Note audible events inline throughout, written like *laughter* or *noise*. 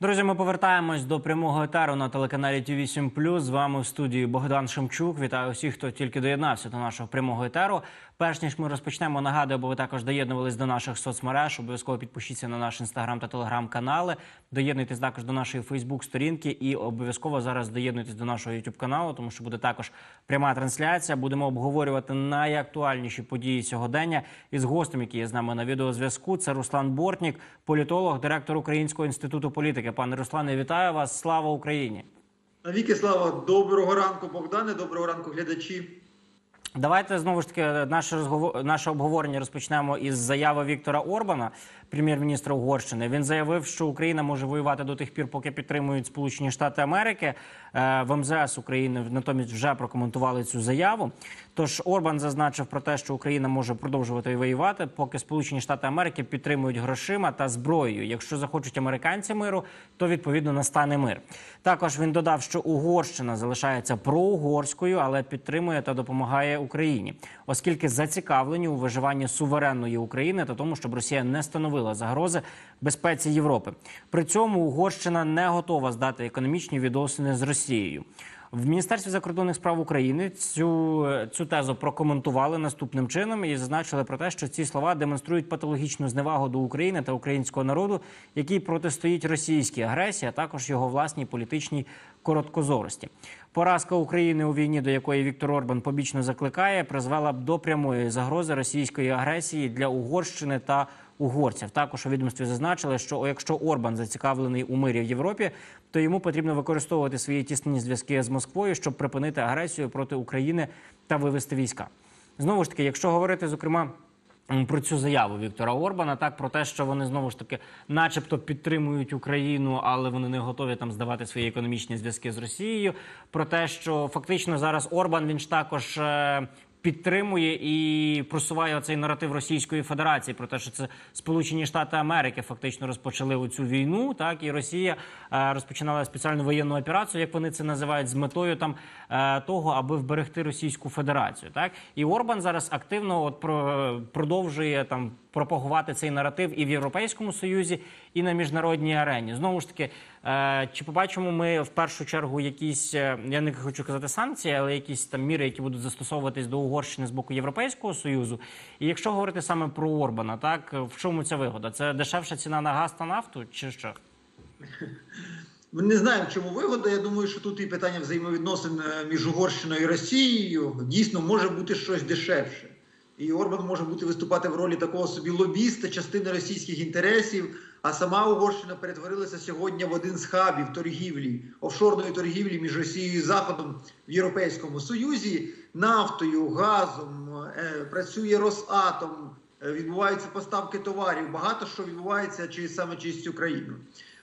Друзі, ми повертаємось до прямого етеру на телеканалі Ті 8 З вами в студії Богдан Шемчук. Вітаю всіх, хто тільки доєднався до нашого прямого етеру. Перш ніж ми розпочнемо, нагадую, бо ви також доєднувались до наших соцмереж. Обов'язково підпишіться на наш інстаграм та телеграм-канали. Доєднуйтесь також до нашої Фейсбук-сторінки і обов'язково зараз доєднуйтесь до нашого youtube каналу, тому що буде також пряма трансляція. Будемо обговорювати найактуальніші події сьогодення із гостем, який є з нами на відеозв'язку. Це Руслан Бортнік, політолог, директор Українського інституту політики. Пане Руслане, вітаю вас! Слава Україні! Навіки слава, доброго ранку, Богдане, доброго ранку, глядачі. Давайте знову ж таки наше розговор... наше обговорення розпочнемо із заяви Віктора Орбана, прем'єр-міністра Угорщини. Він заявив, що Україна може воювати до тих пір, поки підтримують Сполучені Штати Америки. Е, В МЗС України натомість вже прокоментували цю заяву. Тож Орбан зазначив про те, що Україна може продовжувати воювати, поки Сполучені Штати Америки підтримують грошима та зброєю. Якщо захочуть американці миру, то відповідно настане мир. Також він додав, що Угорщина залишається проугорською, але підтримує та допомагає Україні, оскільки зацікавлені у виживанні суверенної України та тому, щоб Росія не становила загрози безпеці Європи. При цьому Угорщина не готова здати економічні відносини з Росією. В міністерстві закордонних справ України цю, цю тезу прокоментували наступним чином і зазначили про те, що ці слова демонструють патологічну зневагу до України та українського народу, який протистоїть російській агресії, а також його власній політичній короткозорості. Поразка України у війні, до якої Віктор Орбан побічно закликає, призвела б до прямої загрози російської агресії для Угорщини та угорців. Також у відомстві зазначили, що якщо Орбан зацікавлений у мирі в Європі, то йому потрібно використовувати свої тісні зв'язки з Москвою, щоб припинити агресію проти України та вивести війська. Знову ж таки, якщо говорити зокрема. Про цю заяву Віктора Орбана, так про те, що вони знову ж таки, начебто, підтримують Україну, але вони не готові там здавати свої економічні зв'язки з Росією. Про те, що фактично зараз Орбан він ж також е, підтримує і просуває цей наратив Російської Федерації про те, що це Сполучені Штати Америки фактично розпочали цю війну, так і Росія е, розпочинала спеціальну воєнну операцію, як вони це називають, з метою там е, того, аби вберегти Російську Федерацію. Так і Орбан зараз активно от про продовжує там пропагувати цей наратив і в Європейському Союзі, і на міжнародній арені. Знову ж таки, чи побачимо ми в першу чергу якісь, е, я не хочу казати санкції, але якісь там міри, які будуть застосовуватись до Угорщини з боку Європейського Союзу. І якщо говорити саме про Орбана, так в чому ця вигода? Це дешевша ціна на газ та нафту, чи що? Ми не знаємо, чому вигода. Я думаю, що тут і питання взаємовідносин е, між Угорщиною і Росією дійсно може бути щось дешевше. І Орбан може бути виступати в ролі такого собі лобіста, частини російських інтересів. А сама Угорщина перетворилася сьогодні в один з хабів торгівлі, офшорної торгівлі між Росією і Заходом в Європейському Союзі, нафтою, газом, е, працює Росатом, е, відбуваються поставки товарів. Багато що відбувається через саме через цю країну.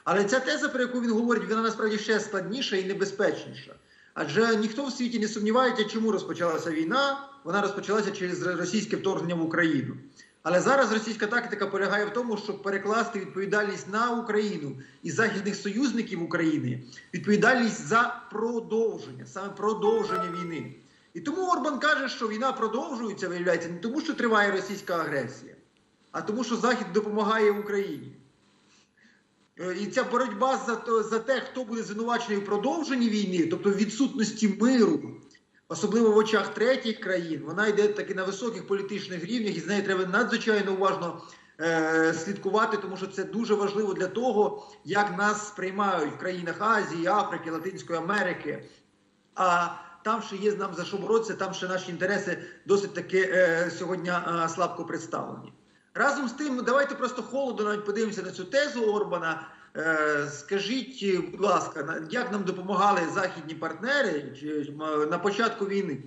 Але ця теза, про яку він говорить, вона насправді ще складніша і небезпечніша. Адже ніхто в світі не сумнівається, чому розпочалася війна. Вона розпочалася через російське вторгнення в Україну. Але зараз російська тактика полягає в тому, щоб перекласти відповідальність на Україну і західних союзників України, відповідальність за продовження, саме продовження війни. І тому Орбан каже, що війна продовжується, виявляється, не тому, що триває російська агресія, а тому, що Захід допомагає Україні. Е, І ця боротьба за, те, хто буде звинувачений в продовженні війни, тобто відсутності миру, особливо в очах третіх країн, вона йде таки на високих політичних рівнях, і з нею треба надзвичайно уважно е, слідкувати, тому що це дуже важливо для того, як нас сприймають в країнах Азії, Африки, Латинської Америки. А там ще є нам за що боротися, там ще наші інтереси досить таки е, сьогодні е, слабко представлені. Разом з тим, давайте просто холодно навіть подивимося на цю тезу Орбана. Е, скажіть, будь ласка, як нам допомагали західні партнери на початку війни?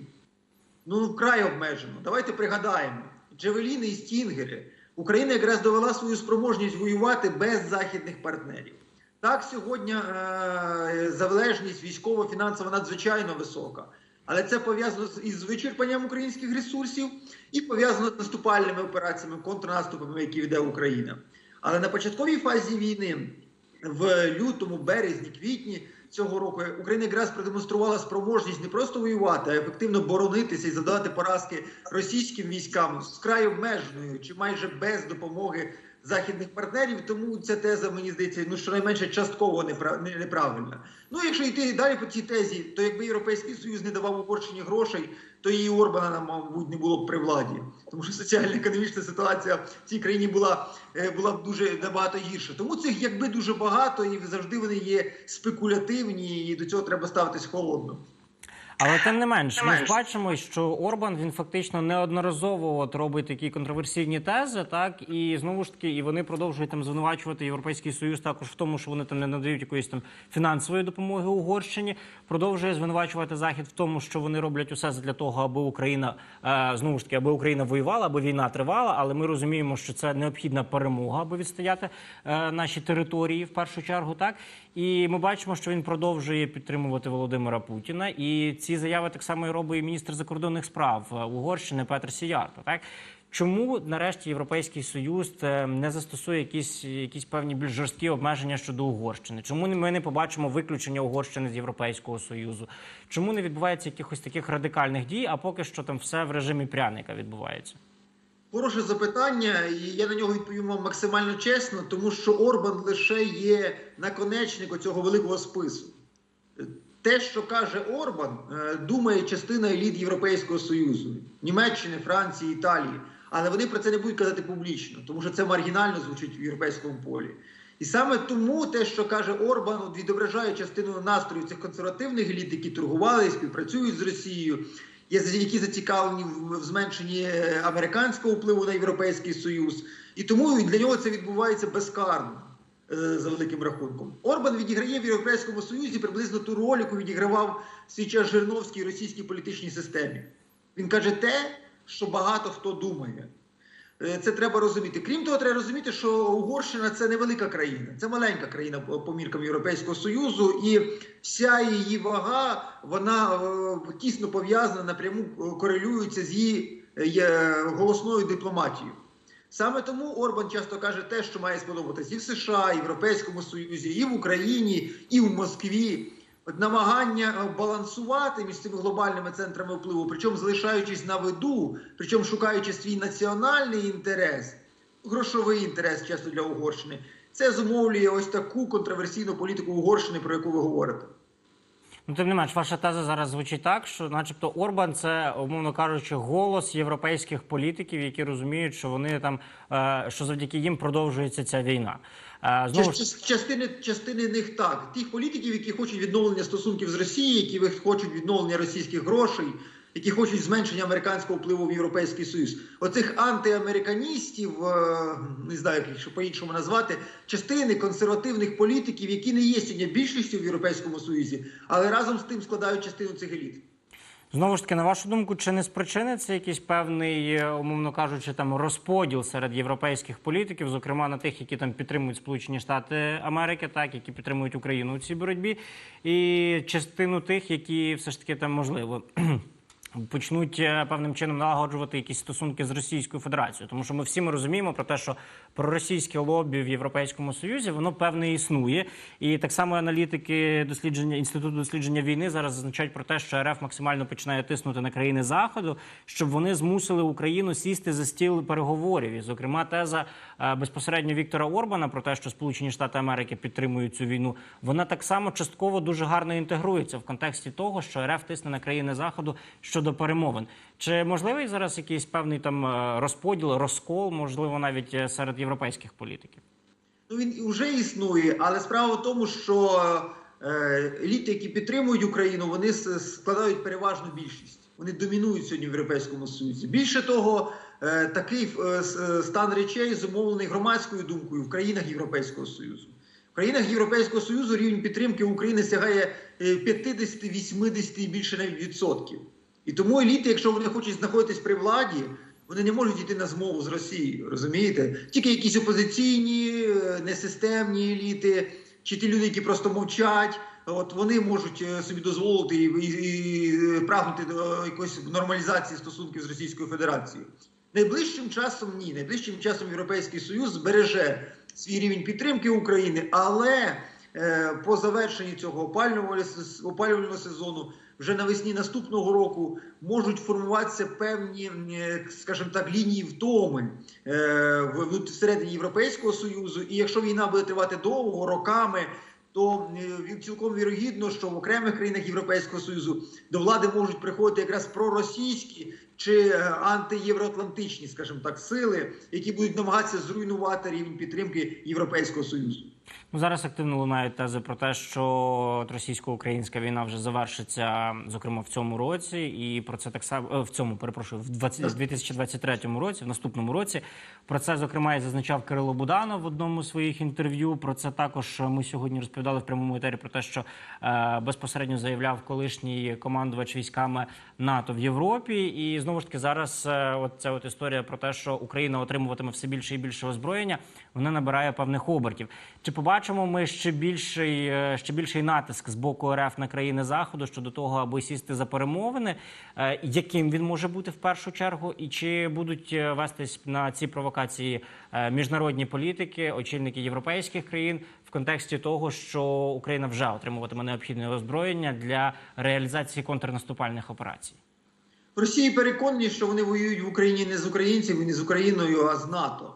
Ну, вкрай обмежено. Давайте пригадаємо: Джевеліни і Стінгери. Україна якраз довела свою спроможність воювати без західних партнерів. Так, сьогодні е, залежність військово-фінансова надзвичайно висока. Але це пов'язано із вичерпанням українських ресурсів і пов'язано з наступальними операціями, контрнаступами, які веде Україна. Але на початковій фазі війни, в лютому, березні, квітні цього року, Україна якраз продемонструвала спроможність не просто воювати, а ефективно боронитися і задавати поразки російським військам з краю обмеженою чи майже без допомоги західних партнерів. Тому ця теза, мені здається, ну щонайменше частково непра- не- неправильна. Ну, якщо йти далі по цій тезі, то якби Європейський Союз не давав Угорщині грошей, то і Орбана мабуть, не було б при владі. Тому що соціально-економічна ситуація в цій країні була, е, була б дуже набагато гірша. Тому цих якби дуже багато, і завжди вони є спекулятивні, і до цього треба ставитись холодно. Але тим не менш, ми ж бачимо, що Орбан він фактично неодноразово от робить такі контроверсійні тези, так і знову ж таки, і вони продовжують там звинувачувати Європейський Союз також в тому, що вони там не надають якоїсь там фінансової допомоги Угорщині. Продовжує звинувачувати Захід в тому, що вони роблять усе для того, аби Україна е, знову ж таки, аби Україна воювала, аби війна тривала. Але ми розуміємо, що це необхідна перемога, аби відстояти е, наші території в першу чергу. Так і ми бачимо, що він продовжує підтримувати Володимира Путіна. І ці заяви так само і робить міністр закордонних справ е, Угорщини Петр Сіярто. Так чому нарешті Європейський Союз е, не застосує якісь, якісь певні більш жорсткі обмеження щодо Угорщини? Чому ми не побачимо виключення Угорщини з Європейського союзу? Чому не відбувається якихось таких радикальних дій? А поки що там все в режимі пряника відбувається? Хороше запитання, і я на нього відповім вам максимально чесно, тому що Орбан лише є наконечник цього великого спису. Те, що каже Орбан, е, думає частина еліт Європейського Союзу, Німеччини, Франції, Італії. Але вони про це не будуть казати публічно, тому що це маргінально звучить в європейському полі. І саме тому те, що каже Орбан, відображає частину настроїв цих консервативних еліт, які торгували і співпрацюють з Росією, які зацікавлені в в зменшенні е, американського впливу на європейський союз, і тому для нього це відбувається безкарно. Е, За великим рахунком, Орбан відіграє в Європейському Союзі приблизно ту роль, яку відігравав в свій час Жириновський російській політичній системі. Він каже те, що багато хто думає. Е, Це треба розуміти. Крім того, треба розуміти, що Угорщина це невелика країна, це маленька країна по міркам Європейського Союзу, і вся її вага вона е, тісно пов'язана напряму корелюється з її голосною дипломатією. Саме тому Орбан часто каже те, що має сподобатися і в США, і в Європейському Союзі, і в Україні, і в Москві. Намагання е, балансувати між цими глобальними центрами впливу, причому залишаючись на виду, причому шукаючи свій національний інтерес, грошовий інтерес часто для Угорщини, це зумовлює ось таку контроверсійну політику Угорщини, про яку ви говорите. Ну, тим не менш, ваша теза зараз звучить так, що, начебто, Орбан це, умовно кажучи, голос європейських політиків, які розуміють, що вони там е, що завдяки їм продовжується ця війна. Е, Знову Частини, частини них так. Тих політиків, які хочуть відновлення стосунків з Росією, які хочуть відновлення російських грошей, які хочуть зменшення американського впливу в Європейський Союз. Оцих антиамериканістів, е, не знаю, як по-іншому назвати, частини консервативних політиків, які не є сьогодні більшістю в Європейському Союзі, але разом з тим складають частину цих еліт. знову ж таки, на вашу думку, чи не спричиниться якийсь певний, е, умовно кажучи, там розподіл серед європейських політиків, зокрема на тих, які там підтримують Сполучені Штати Америки, так які підтримують Україну у цій боротьбі, і частину тих, які все ж таки там можливо. Почнуть е, певним чином налагоджувати якісь стосунки з Російською Федерацією, тому що ми всі ми розуміємо про те, що проросійське лобі в Європейському Союзі воно певне існує, і так само аналітики дослідження інституту дослідження війни зараз зазначають про те, що РФ максимально починає тиснути на країни заходу, щоб вони змусили Україну сісти за стіл переговорів. І, зокрема, теза е, безпосередньо Віктора Орбана про те, що Сполучені Штати Америки підтримують цю війну, вона так само частково дуже гарно інтегрується в контексті того, що РФ тисне на країни заходу щодо перемовин. Чи можливий зараз якийсь певний там е, розподіл, розкол, можливо, навіть е, серед європейських політиків? Ну він вже існує, але справа в тому, що е, еліти, які підтримують Україну, вони складають переважну більшість. Вони домінують сьогодні в Європейському Союзі. Більше того, такий стан речей зумовлений громадською думкою в країнах Європейського Союзу. В країнах Європейського Союзу рівень підтримки України сягає е, 50, 80 і більше навіть відсотків. І тому еліти, якщо вони хочуть знаходитись при владі, вони не можуть йти на змову з Росією, розумієте? Тільки якісь опозиційні, е, несистемні еліти, чи ті люди, які просто мовчать, от вони можуть е, собі дозволити і, і, і прагнути до якоїсь нормалізації стосунків з Російською Федерацією. Найближчим часом ні. Найближчим часом Європейський Союз збереже свій рівень підтримки України, але е, по завершенні цього опалювального опалювального сезону, вже навесні наступного року можуть формуватися певні, е, скажімо так, лінії втоми е, всередині Європейського союзу. І якщо війна буде тривати довго, роками. То е, цілком вірогідно, що в окремих країнах Європейського союзу до влади можуть приходити якраз проросійські чи антиєвроатлантичні, скажімо так, сили, які будуть намагатися зруйнувати рівень підтримки Європейського союзу. Ну, зараз активно лунають тези про те, що російсько-українська війна вже завершиться, зокрема в цьому році, і про це так само е, в цьому перепрошую, в 20, в 2023 році, в наступному році. Про це зокрема і зазначав Кирило Буданов в одному з своїх інтерв'ю. Про це також ми сьогодні розповідали в прямому етері про те, що е, безпосередньо заявляв колишній командувач військами НАТО в Європі. І знову ж таки зараз е, от ця от історія про те, що Україна отримуватиме все більше і більше озброєння, вона набирає певних обертів. Чи побачимо ми ще більший, е, ще більший натиск з боку РФ на країни заходу щодо того, аби сісти за перемовини? Е, Яким він може бути в першу чергу, і чи будуть е, вестись на ці провокації міжнародні політики, очільники європейських країн в контексті того, що Україна вже отримуватиме необхідне озброєння для реалізації контрнаступальних операцій? Росії переконані, що вони воюють в Україні не з українцями, не з Україною, а з НАТО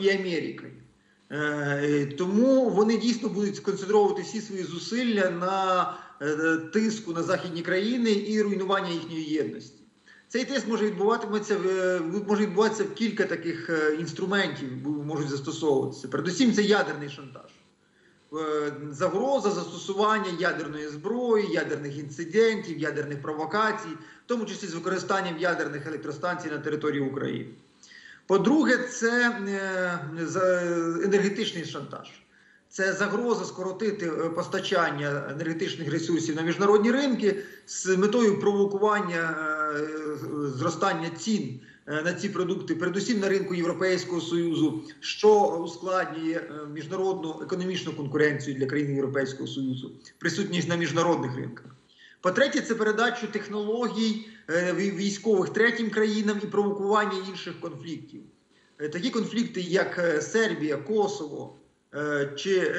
і Америкою. Е, Тому вони дійсно будуть сконцентрувати всі свої зусилля на е, тиску на західні країни і руйнування їхньої єдності. Цей тиск може відбуватиметься в е, може відбуватися в кілька таких е, інструментів, можуть застосовуватися. Передусім, це ядерний шантаж. Е, Загроза застосування ядерної зброї, ядерних інцидентів, ядерних провокацій, в тому числі з використанням ядерних електростанцій на території України. По-друге, це е, енергетичний шантаж. Це загроза скоротити е, постачання енергетичних ресурсів на міжнародні ринки з метою провокування е, зростання цін на ці продукти, передусім на ринку Європейського союзу, що ускладнює міжнародну економічну конкуренцію для країн Європейського союзу, присутність на міжнародних ринках. По-третє, це передачу технологій е, військових третім країнам і провокування інших конфліктів. Е, Такі конфлікти, як е, Сербія, Косово, чи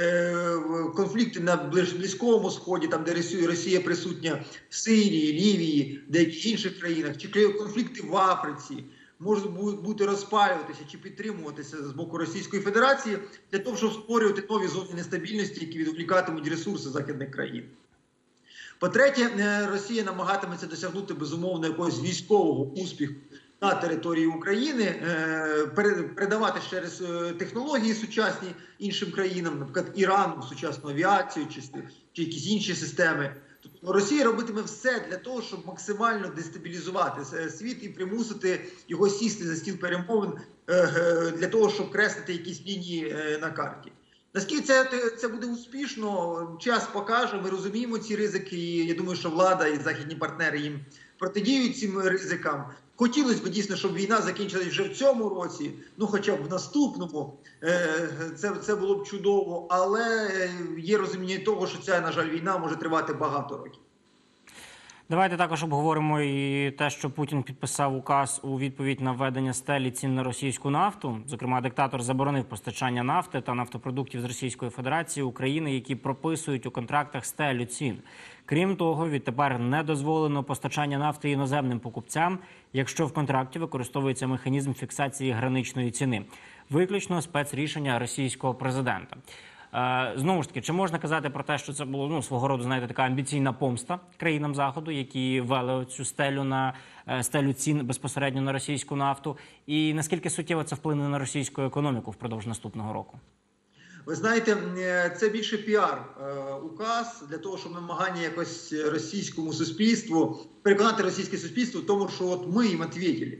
конфлікти на Близькому Сході, там де Росія присутня в Сирії, Лівії, деяких інших країнах, чи конфлікти в Африці можуть бути розпалюватися чи підтримуватися з боку Російської Федерації для того, щоб створювати нові зони нестабільності, які відволікатимуть ресурси західних країн. По-третє, е, Росія намагатиметься досягнути безумовно якогось військового успіху на території України, е, передавати через е, технології сучасні іншим країнам, наприклад, Ірану, сучасну авіацію чи, чи якісь інші системи. Тобто Росія робитиме все для того, щоб максимально дестабілізувати світ і примусити його сісти за стіл перемовин для того, щоб креслити якісь лінії на карті. Наскільки це, це буде успішно, час покаже. Ми розуміємо ці ризики. І я думаю, що влада і західні партнери їм протидіють цим ризикам. Хотілося б дійсно, щоб війна закінчилась вже в цьому році, ну хоча б в наступному. Е, Це, це було б чудово, але є розуміння того, що ця, на жаль, війна може тривати багато років. Давайте також обговоримо і те, що Путін підписав указ у відповідь на введення стелі цін на російську нафту. Зокрема, диктатор заборонив постачання нафти та нафтопродуктів з Російської Федерації України, які прописують у контрактах стелю цін. Крім того, відтепер не дозволено постачання нафти іноземним покупцям, якщо в контракті використовується механізм фіксації граничної ціни, виключно спецрішення російського президента. Е, Знову ж таки, чи можна казати про те, що це було ну свого роду, знаєте, така амбіційна помста країнам заходу, які ввели цю стелю на е, стелю цін безпосередньо на російську нафту, і наскільки суттєво це вплине на російську економіку впродовж наступного року? Ви знаєте, е, це більше піар указ для того, щоб намагання якось російському суспільству переконати російське суспільство в тому, що от ми їм відповіли.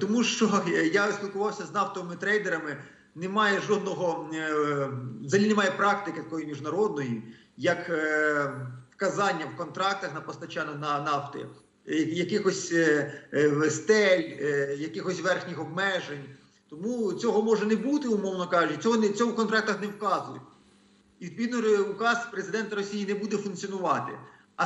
Тому що я спілкувався з нафтовими трейдерами. Немає жодного е, взагалі немає практики такої міжнародної, як е, вказання в контрактах на постачання на нафти, е, якихось стель, якихось верхніх обмежень. Тому цього може не бути, умовно кажучи, цього не цього в контрактах не вказують. І відповідно указ президента Росії не буде функціонувати. А,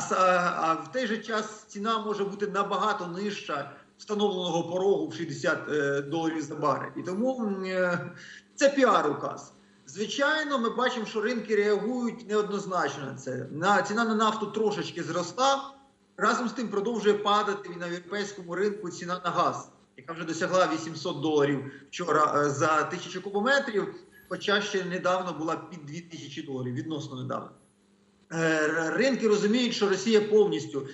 а в той же час ціна може бути набагато нижча встановленого порогу в 60 е, доларів за барель. І тому е, це піар-указ. Звичайно, ми бачимо, що ринки реагують неоднозначно на це. На ціна на нафту трошечки зросла. Разом з тим продовжує падати на європейському ринку ціна на газ, яка вже досягла 800 доларів вчора е, за тисячу кубометрів, хоча ще недавно була під 2000 доларів, відносно недавно. Ринки розуміють, що Росія повністю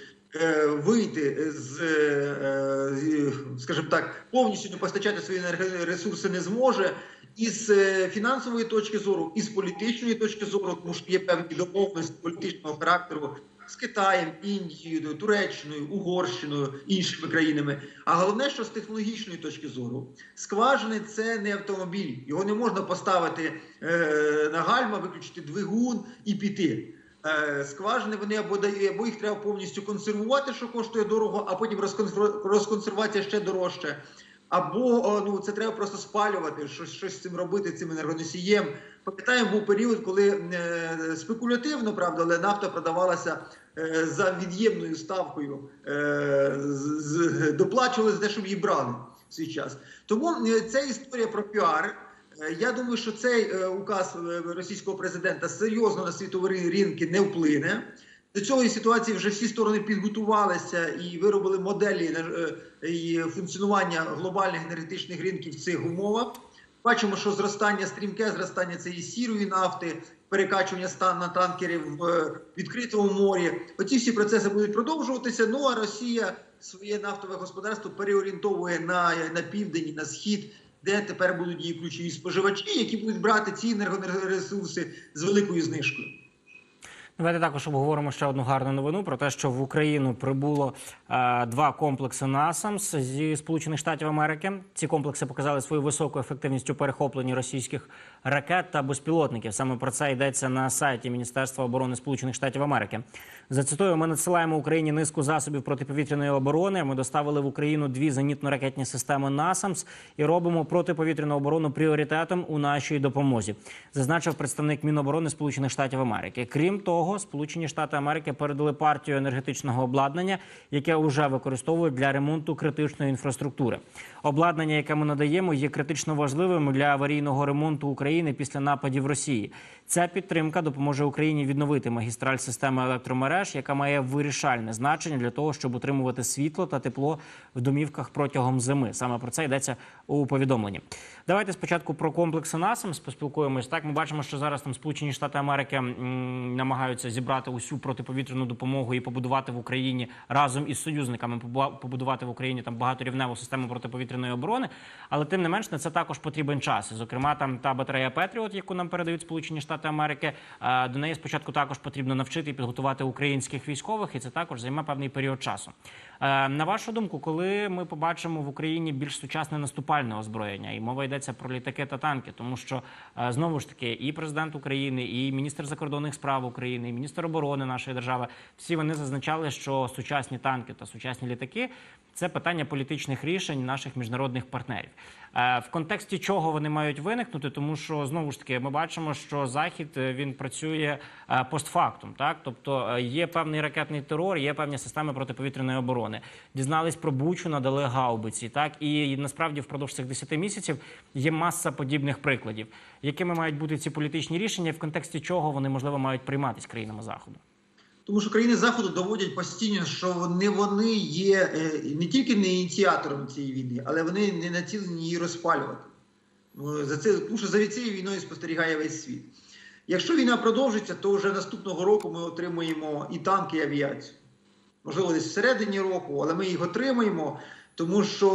вийти з, е, скажімо так, повністю постачати свої енергоресурси не зможе. І з е, фінансової точки зору, і з політичної точки зору, тому що є певні домовленості політичного характеру з Китаєм, Індією, Туреччиною, Угорщиною, іншими країнами. А головне, що з технологічної точки зору, скважини це не автомобіль. Його не можна поставити е, на гальма, виключити двигун і піти. Е, Скважини вони або дає, або їх треба повністю консервувати, що коштує дорого, а потім розконсерв- розконсервація ще дорожче. Або ну це треба просто спалювати, щось, щось з цим робити цим енергоносієм. Пам'ятаємо, був період, коли е, спекулятивно, правда, але нафта продавалася е, за від'ємною ставкою, е, з, доплачували за те, щоб її брали в свій час. Тому е, це історія про піар. Е, Я думаю, що цей е, указ е, російського президента серйозно на світові ринки не вплине. До цієї ситуації вже всі сторони підготувалися і виробили моделі і функціонування глобальних енергетичних ринків в цих умовах. Бачимо, що зростання стрімке, зростання цієї сірої нафти, перекачування стан на танкери в відкритому морі. Оці всі процеси будуть продовжуватися. Ну а Росія своє нафтове господарство переорієнтовує на південь, на схід, де тепер будуть її ключові споживачі, які будуть брати ці енергоресурси з великою знижкою. Давайте також обговоримо ще одну гарну новину про те, що в Україну прибуло е, два комплекси НАСАМС зі Сполучених Штатів Америки. Ці комплекси показали свою високу ефективність у перехопленні російських ракет та безпілотників. Саме про це йдеться на сайті Міністерства оборони Сполучених Штатів Америки. Зацитую, ми надсилаємо Україні низку засобів протиповітряної оборони. Ми доставили в Україну дві зенітно-ракетні системи НАСАМС і робимо протиповітряну оборону пріоритетом у нашій допомозі. Зазначив представник Міноборони Сполучених Штатів Америки. Крім того, Сполучені Штати Америки передали партію енергетичного обладнання, яке вже використовують для ремонту критичної інфраструктури. Обладнання, яке ми надаємо, є критично важливим для аварійного ремонту України після нападів Росії. Ця підтримка допоможе Україні відновити магістраль системи електромереж, яка має вирішальне значення для того, щоб утримувати світло та тепло в домівках протягом зими. Саме про це йдеться у повідомленні. Давайте спочатку про комплекси НАСАМС поспілкуємось. Так, ми бачимо, що зараз там Сполучені Штати Америки намагаються зібрати усю протиповітряну допомогу і побудувати в Україні разом із союзниками побу- побудувати в Україні там багаторівневу систему протиповітряної оборони. Але тим не менш на це також потрібен час. Зокрема, там та батарея Петріот, яку нам передають Сполучені Штати Америки. е, До неї спочатку також потрібно навчити і підготувати українських військових, і це також займе певний період часу. Е, На вашу думку, коли ми побачимо в Україні більш сучасне наступальне озброєння, і мова йдеться про літаки та танки, тому що е, знову ж таки і президент України, і міністр закордонних справ України, і міністр оборони нашої держави, всі вони зазначали, що сучасні танки та сучасні літаки це питання політичних рішень наших міжнародних партнерів. Е, В контексті чого вони мають виникнути, тому що знову ж таки ми бачимо, що захід він працює постфактум, так тобто є певний ракетний терор, є певні системи протиповітряної оборони. Дізнались про Бучу, надали гаубиці. Так і насправді впродовж цих 10 місяців є маса подібних прикладів, якими мають бути ці політичні рішення, в контексті чого вони можливо мають прийматись країнами заходу. Тому що країни заходу доводять постійно, що вони, вони є е, не тільки не ініціатором цієї війни, але вони не націлені її розпалювати. За це, тому що за цією війною спостерігає весь світ. Якщо війна продовжиться, то вже наступного року ми отримуємо і танки, і авіацію. Можливо, десь всередині року, але ми їх отримаємо, тому що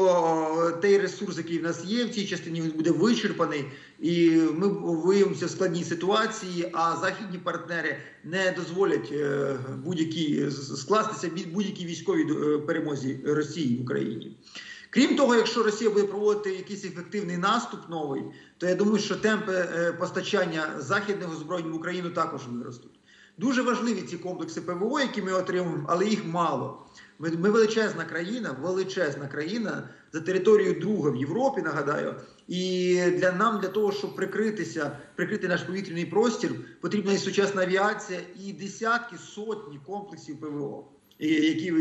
е, той ресурс, який в нас є в цій частині, він буде вичерпаний, і ми виявимося в складній ситуації. А західні партнери не дозволять е, будь-які скластися від будь-якій військовій е, перемозі Росії в Україні. Крім того, якщо Росія буде проводити якийсь ефективний наступ новий, то я думаю, що темпи постачання західних озброєнь в Україну також виростуть. Дуже важливі ці комплекси ПВО, які ми отримуємо, але їх мало. Ми, ми величезна країна, величезна країна за територією друга в Європі, нагадаю. І для нам, для того, щоб прикритися, прикрити наш повітряний простір, потрібна і сучасна авіація, і десятки, сотні комплексів ПВО. Які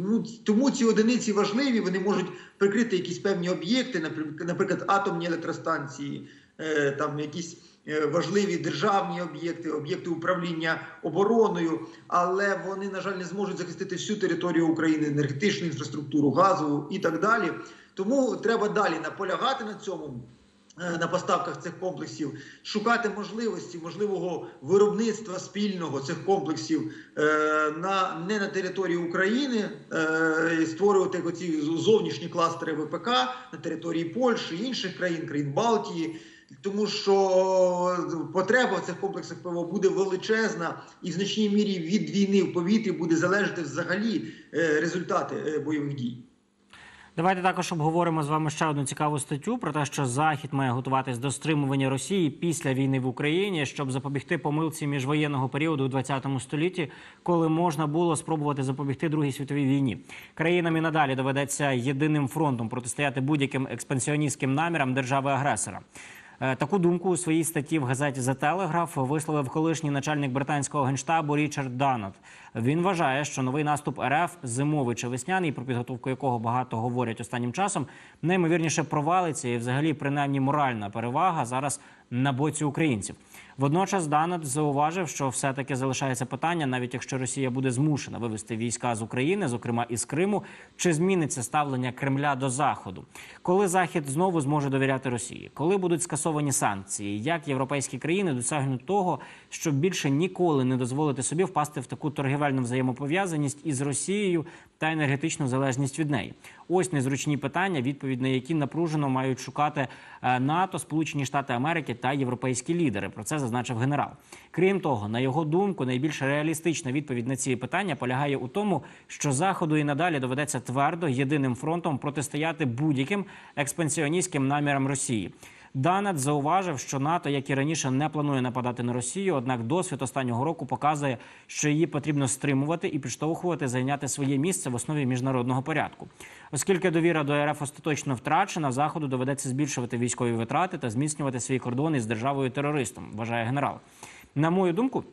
ну тому ці одиниці важливі, вони можуть прикрити якісь певні об'єкти, наприклад, атомні електростанції, е, там якісь важливі державні об'єкти, об'єкти управління обороною, але вони, на жаль, не зможуть захистити всю територію України, енергетичну інфраструктуру, газову і так далі. Тому треба далі наполягати на цьому. е, На поставках цих комплексів шукати можливості можливого виробництва спільного цих комплексів е, на не на території України, е, створювати оці зовнішні кластери ВПК на території Польщі, інших країн, країн Балтії. Тому що потреба в цих комплексах ПВО буде величезна, і в значній мірі від війни в повітрі буде залежати взагалі е, результати е, бойових дій. Давайте також обговоримо з вами ще одну цікаву статтю про те, що Захід має готуватись до стримування Росії після війни в Україні, щоб запобігти помилці міжвоєнного періоду у 20 столітті, коли можна було спробувати запобігти Другій світовій війні. Країнам і надалі доведеться єдиним фронтом протистояти будь-яким експансіоністським намірам держави-агресора. Е, Таку думку у своїй статті в газеті The Telegraph висловив колишній начальник британського генштабу Річард Данат. Він вважає, що новий наступ РФ зимовий чи весняний, про підготовку якого багато говорять останнім часом, неймовірніше провалиться і, взагалі, принаймні моральна перевага зараз на боці українців. Водночас Данот зауважив, що все-таки залишається питання, навіть якщо Росія буде змушена вивести війська з України, зокрема із Криму, чи зміниться ставлення Кремля до Заходу, коли Захід знову зможе довіряти Росії, коли будуть скасовані санкції, як європейські країни досягнуть того, щоб більше ніколи не дозволити собі впасти в таку торгівельну взаємопов'язаність із Росією та енергетичну залежність від неї. Ось незручні питання, відповідь на які напружено мають шукати е, НАТО, Сполучені Штати Америки та європейські лідери. Про це зазначив генерал. Крім того, на його думку, найбільш реалістична відповідь на ці питання полягає у тому, що заходу і надалі доведеться твердо єдиним фронтом протистояти будь-яким експансіоністським намірам Росії. Данет зауважив, що НАТО, як і раніше, не планує нападати на Росію. Однак досвід останнього року показує, що її потрібно стримувати і підштовхувати зайняти своє місце в основі міжнародного порядку. Оскільки довіра до РФ остаточно втрачена, заходу доведеться збільшувати військові витрати та зміцнювати свої кордони з державою терористом. Вважає генерал. На мою думку.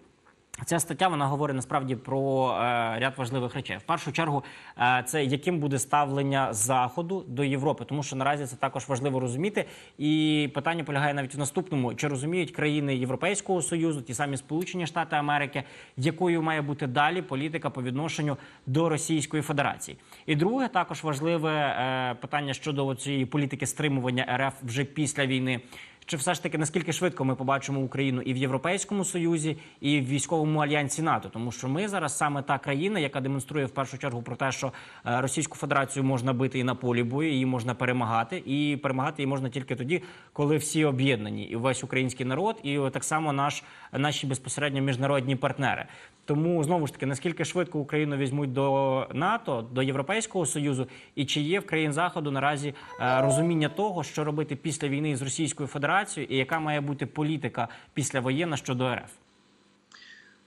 Ця стаття вона говорить насправді про е, ряд важливих речей. В першу чергу, е, це яким буде ставлення Заходу до Європи, тому що наразі це також важливо розуміти. І питання полягає навіть в наступному: чи розуміють країни Європейського союзу, ті самі Сполучені Штати Америки, якою має бути далі політика по відношенню до Російської Федерації. І друге, також важливе е, питання щодо цієї політики стримування РФ вже після війни. Чи все ж таки наскільки швидко ми побачимо Україну і в Європейському Союзі, і в військовому альянсі НАТО? Тому що ми зараз саме та країна, яка демонструє в першу чергу про те, що е, Російську Федерацію можна бити і на полі бою, її можна перемагати, і перемагати її можна тільки тоді, коли всі об'єднані, і весь український народ, і так само наш наші безпосередньо міжнародні партнери. Тому знову ж таки, наскільки швидко Україну візьмуть до НАТО, до Європейського союзу, і чи є в країн заходу наразі е, розуміння того, що робити після війни з Російською Федерацією, і яка має бути політика післявоєнна щодо РФ?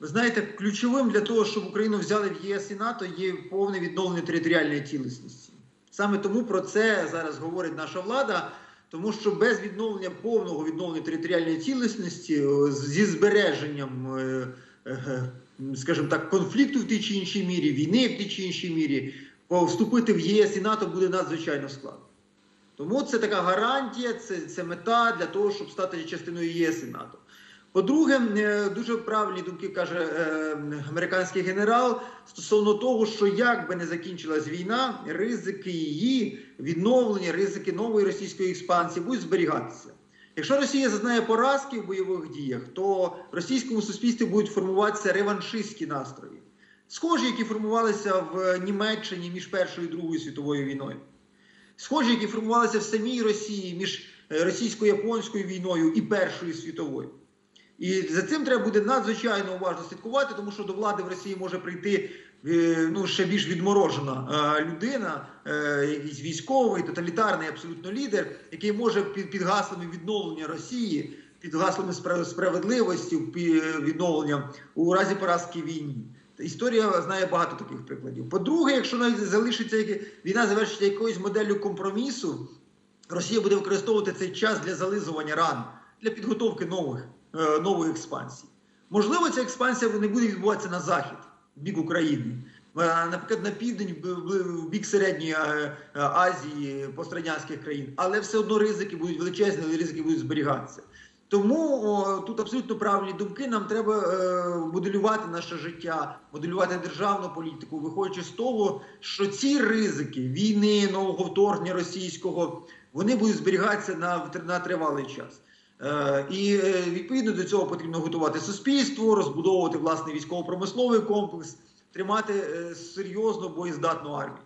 Ви знаєте, ключовим для того, щоб Україну взяли в ЄС і НАТО, є повне відновлення територіальної цілісності. Саме тому про це зараз говорить наша влада. Тому що без відновлення повного відновлення територіальної цілісності е, зі збереженням, е, е, скажімо так, конфлікту в тій чи іншій мірі, війни в тій чи іншій мірі, вступити в ЄС і НАТО буде надзвичайно складно. Тому це така гарантія, це, це мета для того, щоб стати частиною ЄС і НАТО. По-друге, е, дуже правильні думки каже е, американський генерал стосовно того, що як би не закінчилась війна, ризики її відновлення, ризики нової російської експансії будуть зберігатися. Якщо Росія зазнає поразки в бойових діях, то в російському суспільстві будуть формуватися реваншистські настрої, схожі, які формувалися в Німеччині між Першою і Другою світовою війною схожі, які формувалися в самій Росії між е, російсько-японською війною і Першою світовою. І за цим треба буде надзвичайно уважно слідкувати, тому що до влади в Росії може прийти е, ну, ще більш відморожена е, людина, якийсь військовий, тоталітарний абсолютно лідер, який може під, гаслами відновлення Росії, під гаслами справедливості, відновлення у разі поразки війні. Історія знає багато таких прикладів. По-друге, якщо навіть залишиться війна завершиться якоюсь моделлю компромісу, Росія буде використовувати цей час для зализування ран, для підготовки нових, е, нової експансії. Можливо, ця експансія не буде відбуватися на захід, в бік України. Е, Наприклад, на південь, в- бік середньої е, Азії, пострадянських країн, але все одно ризики будуть величезні, ризики будуть зберігатися. Тому о, тут абсолютно правильні думки. Нам треба е, моделювати наше життя, моделювати державну політику, виходячи з того, що ці ризики війни, нового вторгнення російського, вони будуть зберігатися на, на тривалий час. Е, і е, відповідно до цього потрібно готувати суспільство, розбудовувати власний військово-промисловий комплекс, тримати е, серйозно боєздатну армію.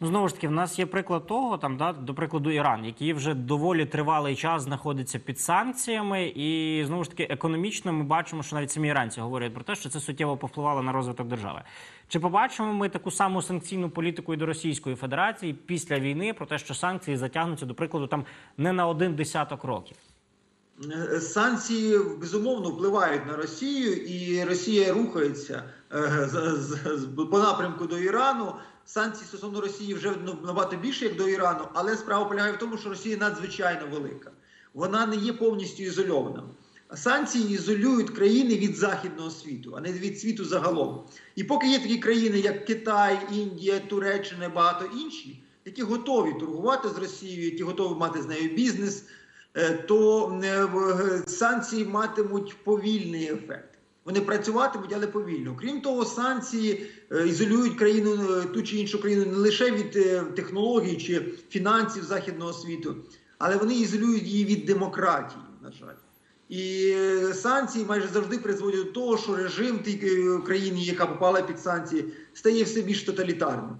Ну, знову ж таки, в нас є приклад того, там, да, до прикладу, Іран, який вже доволі тривалий час знаходиться під санкціями, і знову ж таки, економічно ми бачимо, що навіть самі іранці говорять про те, що це суттєво повпливало на розвиток держави. Чи побачимо ми таку саму санкційну політику і до Російської Федерації після війни про те, що санкції затягнуться, до прикладу, там не на один десяток років? Санкції безумовно впливають на Росію, і Росія рухається е, по напрямку до Ірану. Санкції стосовно Росії вже ну, набагато більше як до Ірану, але справа полягає в тому, що Росія надзвичайно велика. Вона не є повністю ізольована. Санкції ізолюють країни від західного світу, а не від світу загалом. І поки є такі країни, як Китай, Індія, Туреччина, і багато інші, які готові торгувати з Росією, які готові мати з нею бізнес, е, то е, санкції матимуть повільний ефект. Вони працюватимуть, але повільно. Крім того, санкції е, ізолюють країну е, ту чи іншу країну не лише від е, технологій чи фінансів західного світу, але вони ізолюють її від демократії, на жаль. І санкції майже завжди призводять до того, що режим тій е, країни, яка попала під санкції, стає все більш тоталітарним.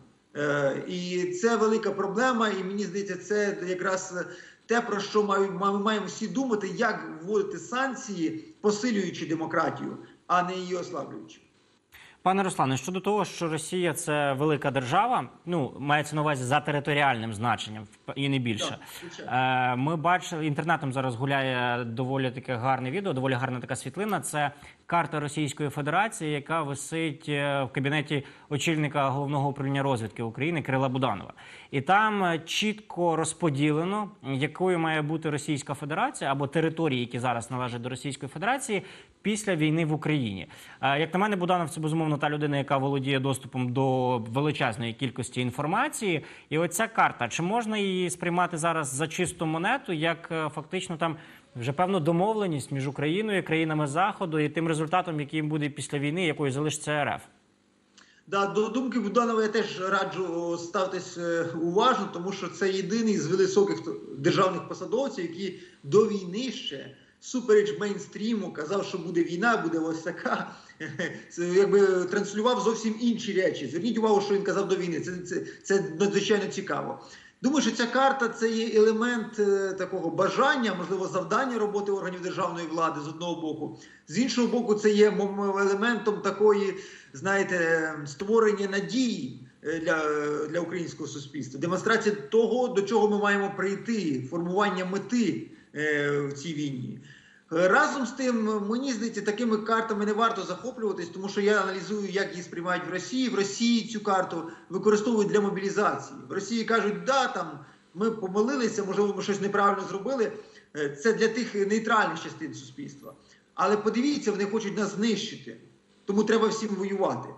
І це велика проблема, і мені здається, це якраз те, про що ми маємо всі думати, як вводити санкції, посилюючи демократію, а не її ослаблюючи. Пане Руслане, щодо того, що Росія це велика держава, ну мається на увазі за територіальним значенням і не більше. Так. Е, Ми бачили інтернетом зараз гуляє доволі таке гарне відео, доволі гарна така світлина. Це карта Російської Федерації, яка висить е, в кабінеті очільника головного управління розвідки України Кирила Буданова. І там е, чітко розподілено, якою має бути Російська Федерація або території, які зараз належать до Російської Федерації після війни в Україні. Як на мене, Буданов це безумовно та людина, яка володіє доступом до величезної кількості інформації. І оця карта, чи можна її сприймати зараз за чисту монету, як е, фактично там вже певну домовленість між Україною, країнами Заходу і тим результатом, яким буде після війни, якою залишиться РФ? Да, до думки Буданова я теж раджу ставитись е, уважно, тому що це єдиний з високих державних посадовців, які до війни ще супереч мейнстріму казав, що буде війна, буде ось така. *laughs* Це якби транслював зовсім інші речі. Зверніть увагу, що він казав до війни. Це, це, це надзвичайно цікаво. Думаю, що ця карта це є елемент е, такого бажання, можливо, завдання роботи органів державної влади з одного боку. З іншого боку, це є елементом такої, знаєте, створення надії е, для, для українського суспільства, демонстрація того, до чого ми маємо прийти, формування мети в цій війні. Е, Разом з тим, мені здається, такими картами не варто захоплюватись, тому що я аналізую, як її сприймають в Росії. В Росії цю карту використовують для мобілізації. В Росії кажуть, да, там ми помилилися, можливо, ми щось неправильно зробили. Е, Це для тих нейтральних частин суспільства. Але подивіться, вони хочуть нас знищити. Тому треба всім воювати.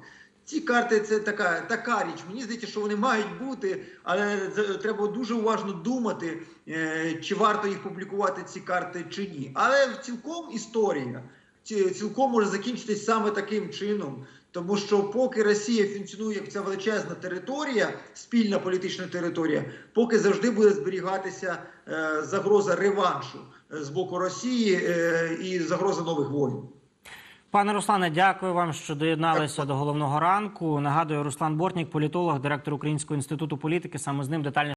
Ці карти це така, така річ. Мені здається, що вони мають бути, але треба дуже уважно думати, е, чи варто їх публікувати, ці карти, чи ні. Але цілком історія цілком може закінчитись саме таким чином. Тому що поки Росія функціонує як ця величезна територія, спільна політична територія, поки завжди буде зберігатися е, загроза реваншу з боку Росії е, і загроза нових воїн. Пане Руслане, дякую вам, що доєдналися до головного ранку. Нагадую, Руслан Бортнік, політолог, директор Українського інституту політики. Саме з ним детальніше.